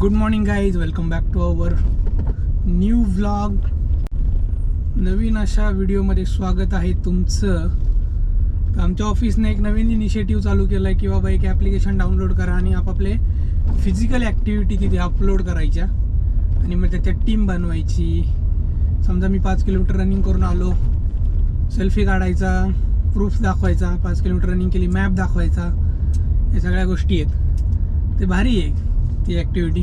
Good morning guys welcome back to our new vlog नवीन अशा व्हिडिओमध्ये स्वागत आहे तुमचं. तर आमच्या ऑफिसने एक नवीन इनिशिएटिव्ह चालू केला आहे की बाबा एक ॲप्लिकेशन डाउनलोड करा आणि आपापले फिजिकल ॲक्टिव्हिटी तिथे अपलोड करायच्या. आणि मग त्याच्यात टीम बनवायची. समजा मी पाच किलोमीटर रनिंग करून आलो. सेल्फी काढायचा प्रूफ दाखवायचा पाच किलोमीटर रनिंग केली मॅप दाखवायचा. या सगळ्या गोष्टी आहेत. ते भारी आहे. ती ॲक्टिव्हिटी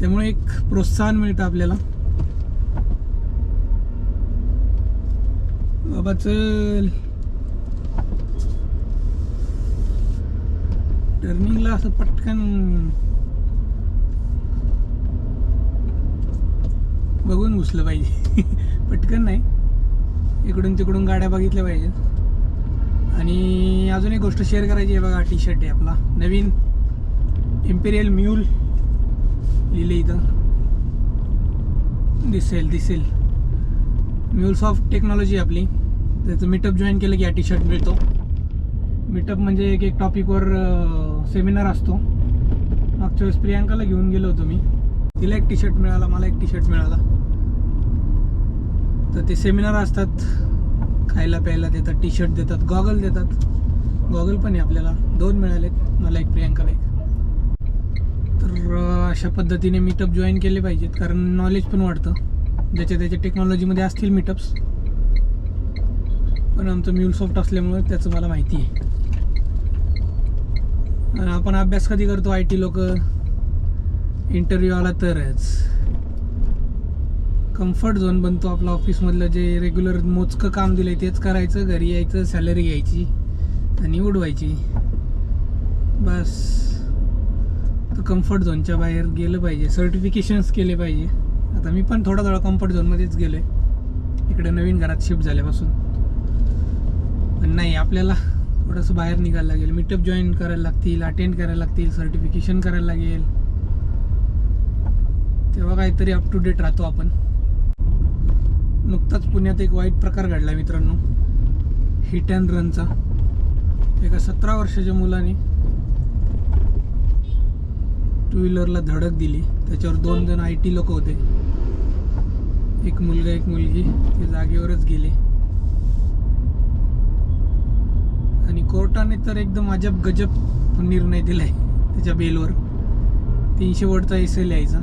त्यामुळे एक प्रोत्साहन मिळतं आपल्याला. बाबा चल. टर्निंगला असं पटकन. बघून घुसलं पाहिजे. पटकन नाही. इकडून तिकडून गाड्या बघितल्या पाहिजेत. आणि अजून एक गोष्ट शेअर करायची आहे बघा टी शर्ट आहे आपला. नवीन. इम्पेरियल म्यूल लिहिले इथं दिसेल दिसेल म्यूल्स ऑफ टेक्नॉलॉजी आपली त्याचं मीटअप जॉईन केलं की हा टी शर्ट मिळतो मीटअप म्हणजे एक एक टॉपिकवर सेमिनार असतो मागच्या वेळेस प्रियांकाला घेऊन गेलो होतो मी तिला एक टी शर्ट मिळाला मला एक टी शर्ट मिळाला तर ते सेमिनार असतात खायला प्यायला देतात टी शर्ट देतात गॉगल देतात गॉगल पण आहे आपल्याला दोन मिळालेत मला एक प्रियांकाला एक तर अशा पद्धतीने मीटअप जॉईन केले पाहिजेत. कारण नॉलेज पण वाढतं. ज्याच्या त्याच्या टेक्नॉलॉजीमध्ये असतील मीटअप्स पण आमचं म्युलसॉफ्ट असल्यामुळं त्याचं मला माहिती आहे. आणि आपण अभ्यास कधी करतो? आय टी लोक? इंटरव्ह्यू आला तरच. कम्फर्ट झोन बनतो आपला ऑफिसमधलं जे रेग्युलर मोजकं काम दिलंय तेच करायचं. घरी यायचं सॅलरी घ्यायची आणि उडवायची बस. तर कम्फर्ट झोनच्या बाहेर गेलं पाहिजे. सर्टिफिकेशन्स केले पाहिजे. आता मी पण थोडा थोडा कम्फर्ट झोनमध्येच गेलो आहे इकडे नवीन घरात शिफ्ट झाल्यापासून. पण नाही आपल्याला थोडंसं बाहेर निघायला लागेल. मीटअप जॉईन करायला लागतील अटेंड करायला लागतील सर्टिफिकेशन करायला लागेल. तेव्हा काहीतरी अप टू डेट राहतो आपण. नुकताच पुण्यात एक वाईट प्रकार घडला मित्रांनो. हिट अँड रनचा एका सतरा वर्षाच्या मुलाने टू व्हीलरला धडक दिली. त्याच्यावर दोन जण आय टी लोक होते. एक मुलगा एक मुलगी ते जागेवरच गेले. आणि कोर्टाने तर एकदम अजब गजब निर्णय दिलाय त्याच्या बेलवर तीनशे वटचा एस एल यायचा.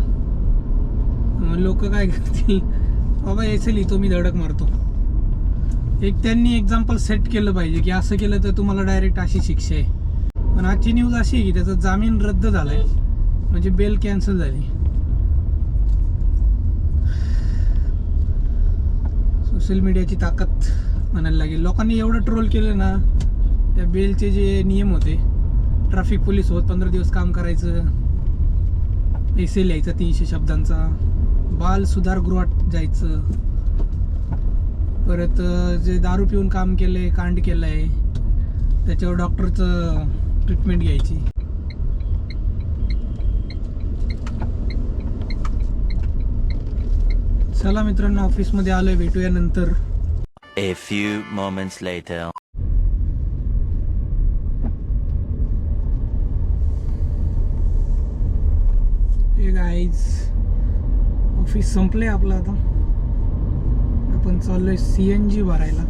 मग लोक काय करतील? बाबा एस एल तो मी धडक मारतो. एक त्यांनी एक्झाम्पल सेट केलं पाहिजे की असं केलं तर तुम्हाला डायरेक्ट अशी शिक्षा आहे. पण आजची न्यूज अशी आहे की त्याचा जामीन रद्द झालाय. म्हणजे बेल कॅन्सल झाली. सोशल मीडियाची ताकद म्हणायला लागेल. लोकांनी एवढं ट्रोल केलं ना त्या बेलचे जे नियम होते ट्रॅफिक पोलीस होत पंधरा दिवस काम करायचं एस एल तीनशे शब्दांचा बाल सुधारगृहात जायचं परत जे दारू पिऊन काम केलंय कांड केलं आहे त्याच्यावर डॉक्टरचं ट्रीटमेंट घ्यायची. चला मित्रांनो ऑफिसमध्ये आलोय भेटूया नंतर. A few moments later. Hey guys office संपले आपलं आता. आपण चाललोय सी एन जी भरायला.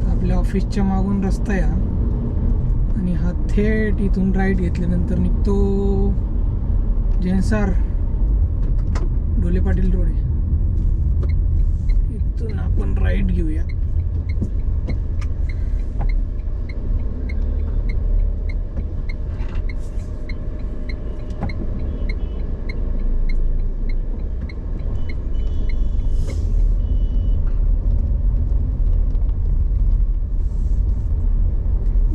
तर आपल्या ऑफिसच्या मागून रस्ता आहे हा. आणि हा थेट इथून राईट घेतल्यानंतर निघतो. जैनसार डोले पाटील रोड आहे इथून आपण राईट घेऊया.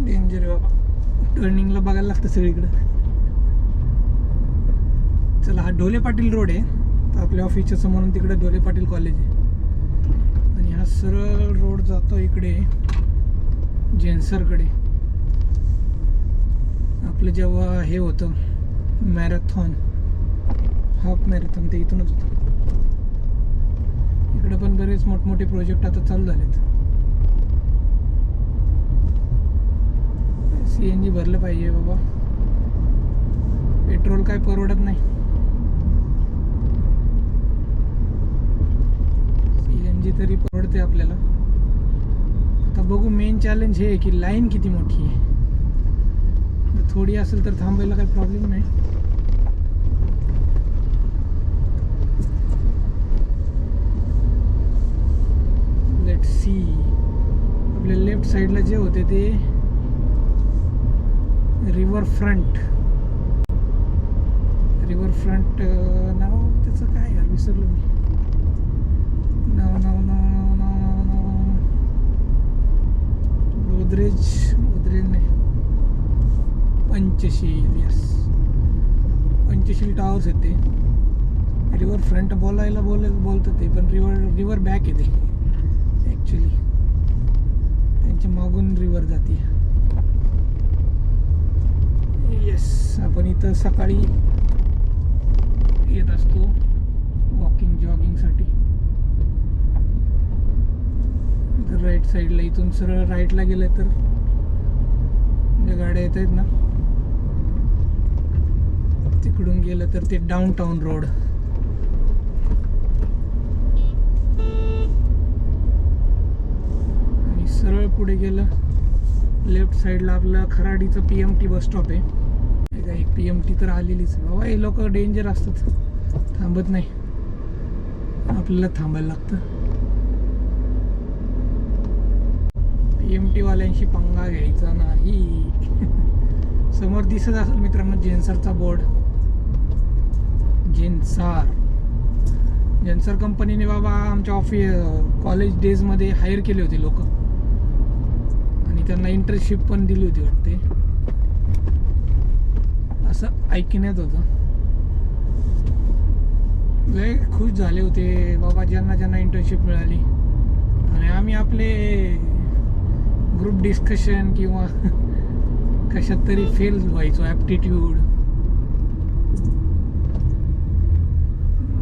डेंजर बाबा. टर्निंगला बघायला लागतं सगळीकडं. चला हा ढोले पाटील रोड आहे. आपल्या ऑफिसच्या समोरून तिकडे डोले पाटील कॉलेज आहे. आणि हा सरळ रोड जातो इकडे जेन्सरकडे. आपलं जेव्हा हे होतं मॅरेथॉन हाफ मॅरेथॉन ते इथूनच होतं. इकडे पण बरेच मोठमोठे प्रोजेक्ट आता चालू झालेत. सी एन जी भरलं पाहिजे बाबा. पेट्रोल काय परवडत नाही सी एन जी तरी परवडते आपल्याला. आता बघू मेन चॅलेंज हे आहे की लाईन किती मोठी आहे. थोडी असेल तर थांबायला काही प्रॉब्लेम नाही. लेट सी आपल्या लेफ्ट साईडला जे होते ते रिव्हर फ्रंट रिव्हर फ्रंट नाव त्याचं काय यार? विसरलो मी. नाव नाव नाव नाव नाव नाव नाव गोदरेज गोदरेज नाही पंचशील यस पंचशील टावर्स येते. रिवर फ्रंट बोलायला बोल बोलतं ते पण रिवर रिवर बॅक येते. ॲक्च्युली त्यांच्या मागून रिवर जाते. येस आपण इथं सकाळी येत असतो वॉकिंग जॉगिंगसाठी तर राईट साईडला इथून सरळ राईटला गेलं तर ज्या गाड्या येत आहेत ना तिकडून गेलं तर ते डाऊन टाऊन रोड आणि सरळ पुढे गेलं लेफ्ट साईडला आपलं खराडीचं P M T bus stop आहे. हे पी एम टी तर आलेलीच बाबा हे लोक डेंजर असतात. थांबत नाही. आपल्याला थांबायला लागतं. एम टी वाल्यांशी पंगा घ्यायचा नाही. समोर दिसत असेल मित्रांनो जेन्सरचा बोर्ड. जेन्सार. जेन्सर कंपनीने बाबा आमच्या ऑफिस कॉलेज डेजमध्ये हायर केले होते लोक. आणि त्यांना इंटर्नशिप पण दिली होती वाटते. असं ऐकण्यात होतं. लय खुश झाले होते बाबा ज्यांना ज्यांना इंटर्नशिप मिळाली. आणि आम्ही आपले ग्रुप डिस्कशन किंवा कशात तरी फेल व्हायचो ॲप्टिट्यूड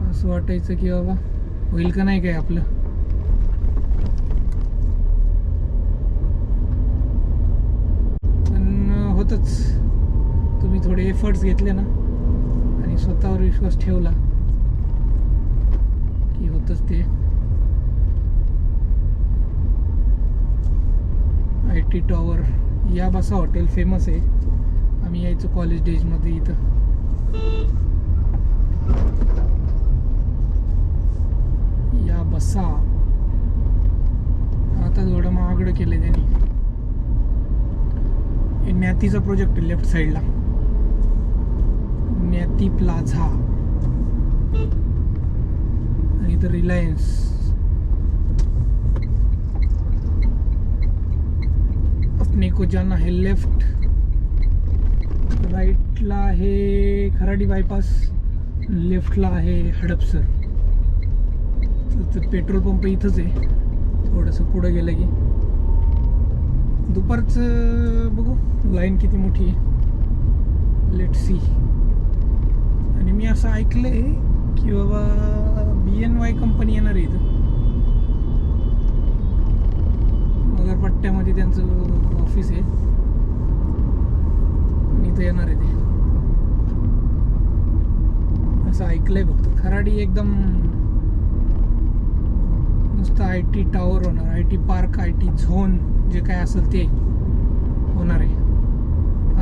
असं वाटायचं की बाबा होईल का नाही काय आपलं? पण होतच. तुम्ही थोडे एफर्ट्स घेतले ना आणि स्वतःवर विश्वास ठेवला की होतच ते. आय टी टॉवर या बसा हॉटेल फेमस आहे. आम्ही यायचो कॉलेज डेजमध्ये इथं. या बसा आता थोडं महागडं केलं त्यांनी. हे न्यातीचा प्रोजेक्ट आहे लेफ्ट साईडला न्याती प्लाझा आणि इथं रिलायन्स अपने आहे लेफ्ट. राईटला आहे खराडी बायपास लेफ्टला आहे हडपसर. तर- तर पेट्रोल पंप इथंच आहे. थोडंसं पुढं गेलं की. दुपारचं बघू लाईन किती मोठी आहे. लेट सी आणि मी असं ऐकलं आहे की बाबा बी एन वाय कंपनी येणार आहे इथं. नगरपट्ट्यामध्ये त्यांचं ऑफिस आहे. मी इथं येणार आहे ते असं ऐकलंय फक्त. खराडी एकदम नुसतं आय टी टॉवर होणार. I T park I T zone जे काय असेल ते होणार आहे.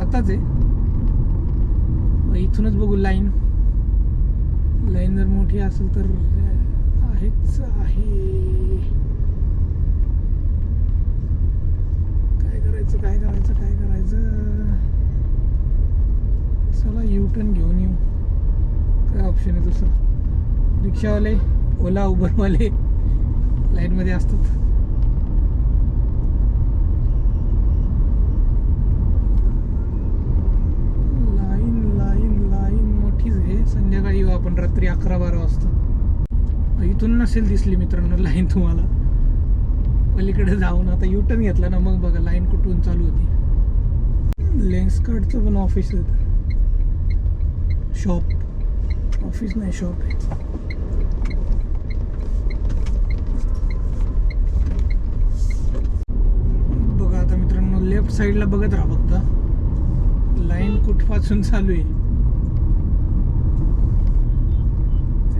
आताच आहे. इथूनच बघू लाईन लाईन जर मोठी असेल तर आहेच आहे काय करायचं काय करायचं काय करायचं? चला यू टर्न घेऊन येऊ. काय ऑप्शन आहे दुसरा? रिक्षावाले ओला उबरवाले लाईनमध्ये असतात. लाईन लाईन लाईन मोठीच आहे. संध्याकाळी येऊ आपण रात्री अकरा बारा वाजता. इथून नसेल दिसली मित्रांनो लाईन तुम्हाला. पलीकडे जाऊन आता युटर्न घेतला ना मग बघा लाईन कुठून चालू होती. लेन्स कार्डचं पण ऑफिस आहे शॉप ऑफिस नाही शॉप आहे. बघा आता मित्रांनो लेफ्ट साईडला बघत राहा फक्त. लाईन कुठपासून चालू आहे?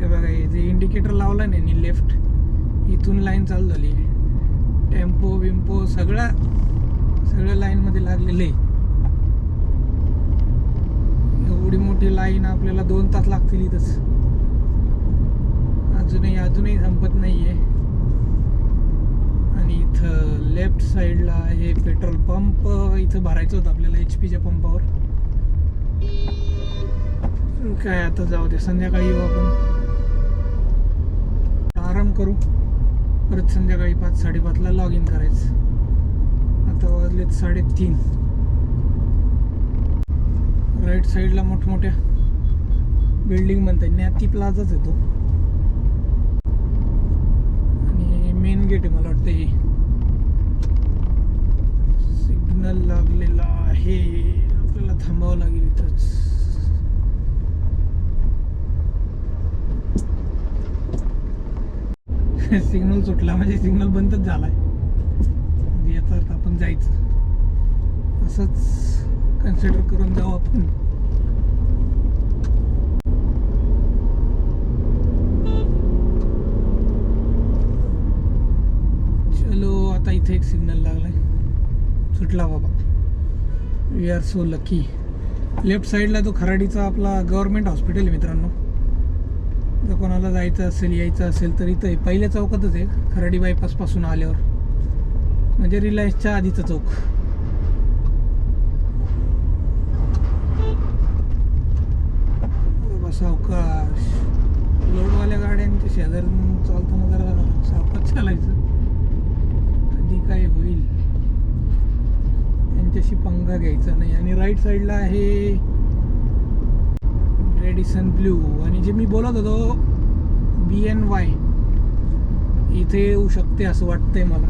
बघा हे जे इंडिकेटर लावला नाही लेफ्ट इथून लाईन चालू झाली. आहे टेम्पो विम्पो सगळ्या सगळ्या लाईनमध्ये लागलेले आहे. एवढी मोठी लाईन आपल्याला दोन तास लागतील इथंच. अजूनही अजूनही संपत नाही आहे आणि इथं लेफ्ट साईडला हे पेट्रोल पंप इथं भरायचं होतं आपल्याला एच पीच्या पंपावर काय आता जाऊ दे संध्याकाळी येऊ आपण. आराम करू. परत संध्याकाळी पाच साडेपाचला लॉग इन करायचं. आता वाजलेत साडेतीन. राईट साईडला मोठमोठ्या बिल्डिंग म्हणतात नॅती प्लाझाच येतो आणि मेन गेट आहे मला वाटतं हे. सिग्नल लागलेला आहे. आपल्याला थांबावं लागेल इथंच. सिग्नल सुटला म्हणजे सिग्नल बंदच झालाय. म्हणजे याचा अर्थ आपण जायचं. असंच कन्सिडर करून जाऊ आपण. चलो आता इथे एक सिग्नल लागलाय. सुटला बाबा. We are so lucky left साईडला तो खराडीचा आपला गव्हर्नमेंट हॉस्पिटल आहे मित्रांनो. जर कोणाला जायचं असेल यायचं असेल तर इथं पहिल्या चौकातच आहे. खराडी बायपासपासून आल्यावर. म्हणजे रिलायन्सच्या आधीचा चौक. बाबा सावकाश. लोडवाल्या गाड्यांच्या शेजारून चालताना जरा सावकाश चालायचं. आधी काय होईल? त्यांच्याशी पंगा घ्यायचा नाही. आणि राईट साईडला आहे एडिसन ब्ल्यू आणि जे मी बोलत होतो बी एन वाय इथे येऊ शकते असं वाटतंय मला.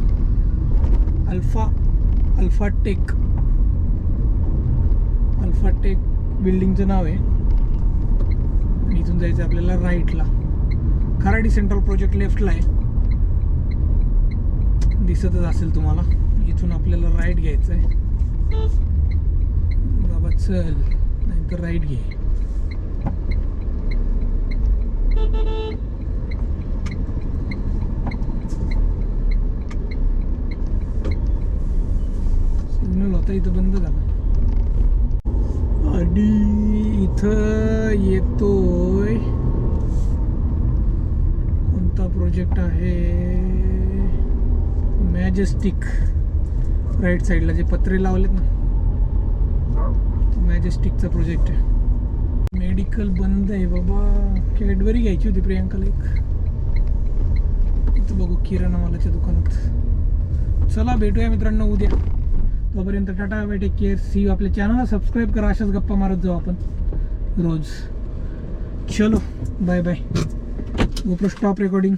Alpha alpha tech alpha tech बिल्डिंगचं नाव आहे. आणि इथून जायचं आपल्याला राईटला खराडी सेंट्रल प्रोजेक्ट लेफ्टला आहे. दिसतच असेल तुम्हाला. इथून आपल्याला राईट घ्यायचं आहे बाबा चल. नाहीतर राईट घे सिग्नल होता इथं बंद झाला. आणि इथं येतोय. कोणता प्रोजेक्ट आहे? मॅजेस्टिक राईट साईडला जे पत्रे लावलेत ना. मॅजेस्टिकचा प्रोजेक्ट आहे. मेडिकल बंद आहे बाबा. कॅडबरी घ्यायची होती प्रियांकाला एक. इथं बघू किराणा मालाच्या दुकानात. चला भेटूया मित्रांनो उद्या. तोपर्यंत Tata bye take care see आपल्या चॅनलला सबस्क्राईब करा. अशाच गप्पा मारत जाऊ आपण. रोज. चलो. Bye bye GoPro stop recording